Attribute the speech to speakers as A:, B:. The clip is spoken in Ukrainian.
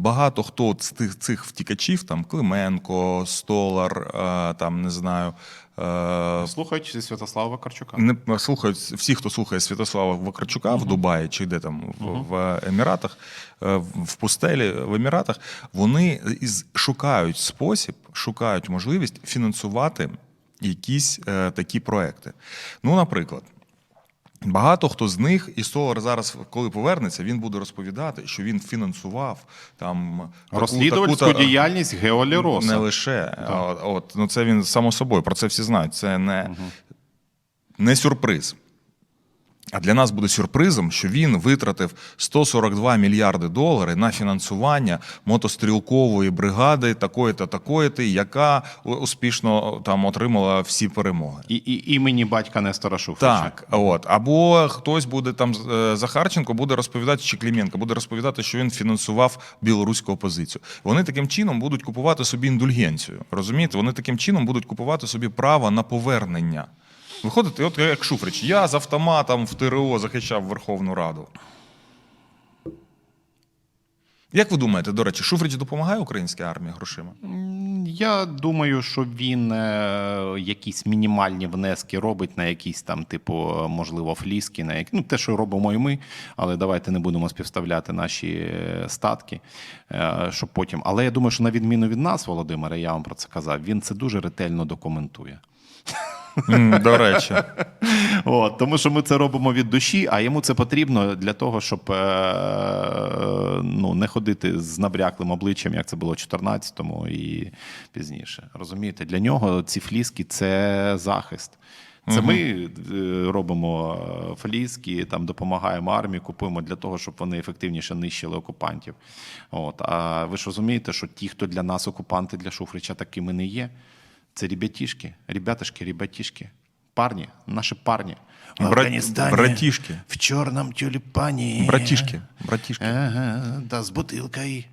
A: Багато хто з тих цих втікачів, там Клименко, Столар, е, там не знаю. е,
B: Слухають зі Святослава Вакарчука.
A: не слухають всі, хто слухає Святослава Вакарчука в Дубаї чи де там в, в Еміратах, е, в пустелі в Еміратах, вони шукають спосіб, шукають можливість фінансувати якісь такі проекти. Ну, наприклад. Багато хто з них, і Солар зараз, коли повернеться, він буде розповідати, що він фінансував там таку-
B: Розслідувальську
A: таку-то-
B: діяльність Геоліроса.
A: не лише. так. От, ну це він само собою, про це всі знають. Це не, не сюрприз. А для нас буде сюрпризом, що він витратив 142 мільярди доларів на фінансування мотострілкової бригади такої-то, такої-то, яка успішно там отримала всі перемоги.
B: І, і імені батька Нестора Шуфрича.
A: Так, от або хтось буде там е, Захарченко буде розповідати, чи Клименко буде розповідати, що він фінансував білоруську опозицію. Вони таким чином будуть купувати собі індульгенцію. Розумієте? Вони таким чином будуть купувати собі право на повернення. Виходите, от як Шуфрич, я з автоматом в ТРО захищав Верховну Раду. Як ви думаєте, до речі, Шуфрич допомагає українській армії грошима?
B: Я думаю, що він е, якісь мінімальні внески робить на якісь там, типу, можливо, фліски, на які, ну, те, що робимо і ми, але давайте не будемо співставляти наші е, статки, е, щоб потім. Але я думаю, що на відміну від нас, Володимира, я вам про це казав, він це дуже ретельно документує.
A: М, До речі.
B: От, тому що ми це робимо від душі, а йому це потрібно для того, щоб е, ну, не ходити з набряклим обличчям, як це було в 14-му і пізніше. Розумієте, для нього ці фліски це захист. Це ми е, робимо фліски, там допомагаємо армії, купуємо для того, щоб вони ефективніше нищили окупантів. От. А ви ж розумієте, що ті, хто для нас окупанти, для Шуфрича такими не є. Це ребятішки, ребятишки, ребятішки, парні, наші парні. В
A: Брат-
B: Афганістані,
A: братішки.
B: в чорному тюльпані.
A: Братішки, братішки.
B: Ага, да, з бутилкою.